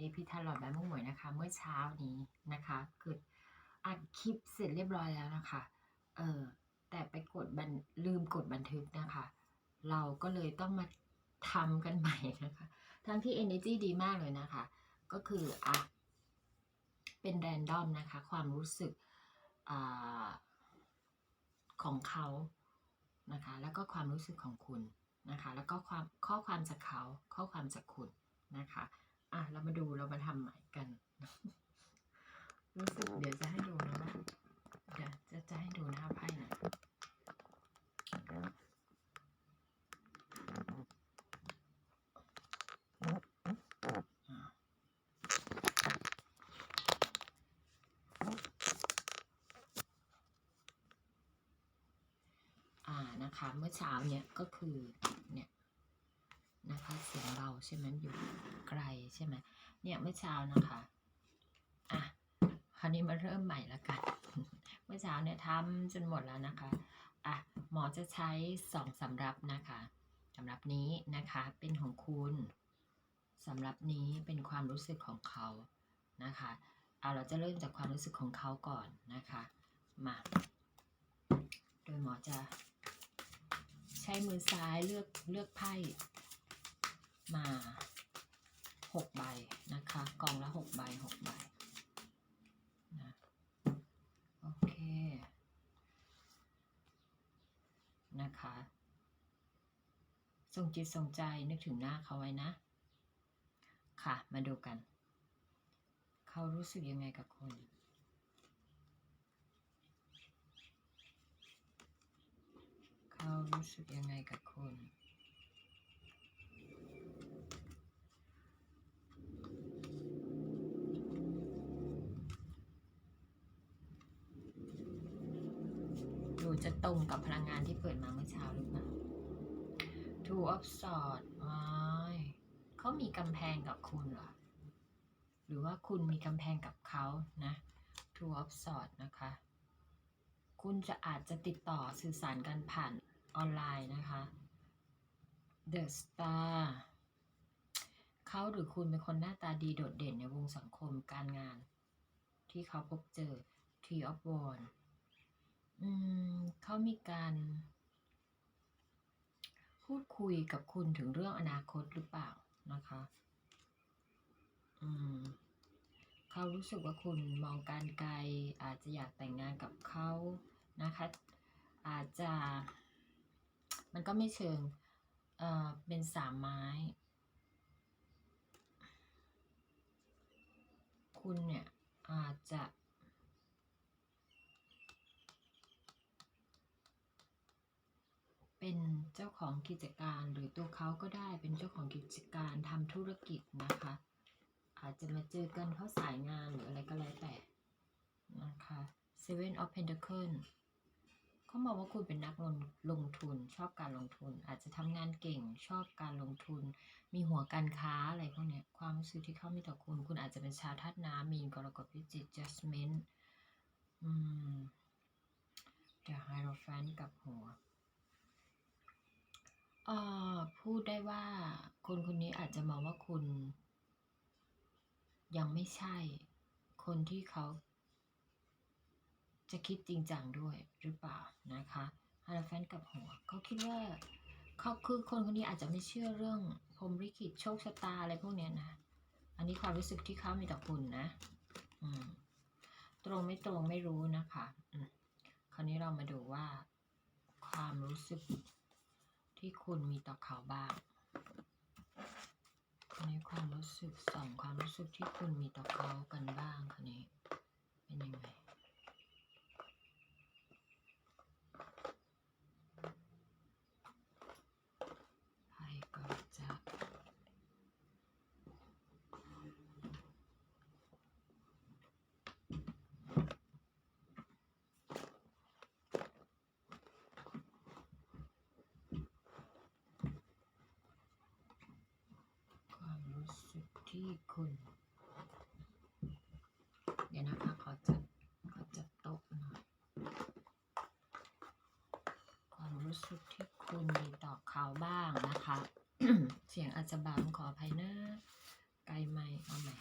เอพิทาลอดแบบมุ่งหมวยนะคะ เมื่อเช้านี้นะคะคืออัดคลิปเสร็จเรียบร้อยแล้วนะคะ เออแต่ไปกดบันลืมกดบันทึกนะคะ เราก็เลยต้องมาทำกันใหม่นะคะ ทั้งที่ energy ดีมากเลยนะคะ ก็คืออะเป็นแรนดอมนะคะ ความรู้สึกอ่าของเขานะคะ แล้วก็ความรู้สึกของคุณนะคะ แล้วก็ความข้อความจากเขาข้อความจากคุณนะคะ อะเรามาดูเรามาทำใหม่กัน รู้สึกเดี๋ยวจะให้ดูนะว่าเดี๋ยวจะจะให้ดูหน้าไพ่นะอะอ่านะคะเมื่อเช้าเนี่ยก็คือเนี่ยนะคะเสียงเรา ใช่ไหมอยู่ไกลใช่ไหมเนี่ยเมื่อเช้านะคะอะคราวนี้มาเริ่มใหม่ละกัน เมื่อเช้าเนี่ยทำจนหมดแล้วนะคะอะหมอจะใช้สองสำรับนะคะสำรับนี้นะคะเป็นของคุณสำรับนี้เป็นความรู้สึกของเขานะคะเอาเราจะเริ่มจากความรู้สึกของเขาก่อนนะคะมาโดยหมอจะใช้มือซ้ายเลือกเลือกไพ่ มาหกใบนะคะกองละหกใบหกใบนะโอเคนะคะส่งจิตส่งใจนึกถึงหน้าเขาไว้นะ ค่ะ มาดูกัน เขารู้สึกยังไงกับคุณเขารู้สึกยังไงกับคุณ ดู จะตรงกับพลังงานที่เปิดมาเมื่อเช้าหรือเปล่า Two of Swords ว้ายเขามีกำแพงกับคุณเหรอ หรือว่าคุณมีกำแพงกับเขานะ Two of Swords นะคะ คุณจะอาจจะติดต่อสื่อสารกันผ่านออนไลน์นะคะ The Star เขาหรือคุณเป็นคนหน้าตาดีโดดเด่นในวงสังคมการงาน ที่เขาพบเจอ Tree of Wands อืมเขามีการ พูดคุยกับคุณถึงเรื่องอนาคตหรือเปล่านะคะ อืมเขารู้สึกว่าคุณมองการไกล อาจจะอยากแต่งงานกับเขานะคะ อาจจะ มันก็ไม่เชิง เอ่อ เป็นสามไม้ คุณเนี่ยอาจจะ เป็นเจ้าของกิจการหรือตัวเขาก็ได้เป็นเจ้าของกิจการทำธุรกิจนะคะ อาจจะมาเจอกันเพราะสายงานหรืออะไรก็แล้วแต่นะคะ Seven of Pentacles เขามองว่าคุณเป็นนักลงลงทุนชอบการลงทุน อาจจะทำงานเก่งชอบการลงทุน มีหัวการค้าอะไรพวกเนี้ยความรู้สึกที่เขามีต่อคุณ คุณอาจจะเป็นชาวธาตุน้ำมีนกรกฎพิจิก Judgment อืม The Hierophant กับหัว เอ่อ พูดได้ว่าคนคนนี้อาจจะมองว่าคุณ ยังไม่ใช่คนที่เขา จะคิดจริงจังด้วยหรือเปล่านะคะฮาราแฟนกับหัวเขาคิดว่าเขาคือคนคนนี้อาจจะไม่เชื่อเรื่องพรหมลิขิตโชคชะตาอะไรพวกเนี้ยนะ อันนี้ความรู้สึกที่เขามีต่อคุณนะ อืม ตรงไม่ตรงไม่รู้นะคะ อืม คราวนี้เรามาดูว่า ความรู้สึก ที่คุณมีต่อเขาบ้างคนนี้ความรู้สึกสองความรู้สึกที่คุณมีต่อเขากันบ้างคนนี้เป็นยังไง ไพ่ก็จะความรู้สึก ที่คุณ เดี๋ยวนะคะ ขอจัด ขอจัดโต๊ะหน่อยความรู้สึกที่คุณมีต่อเขาบ้างนะคะ เสียงอาจจะบางขออภัยนะไกลไหมเอาใหม่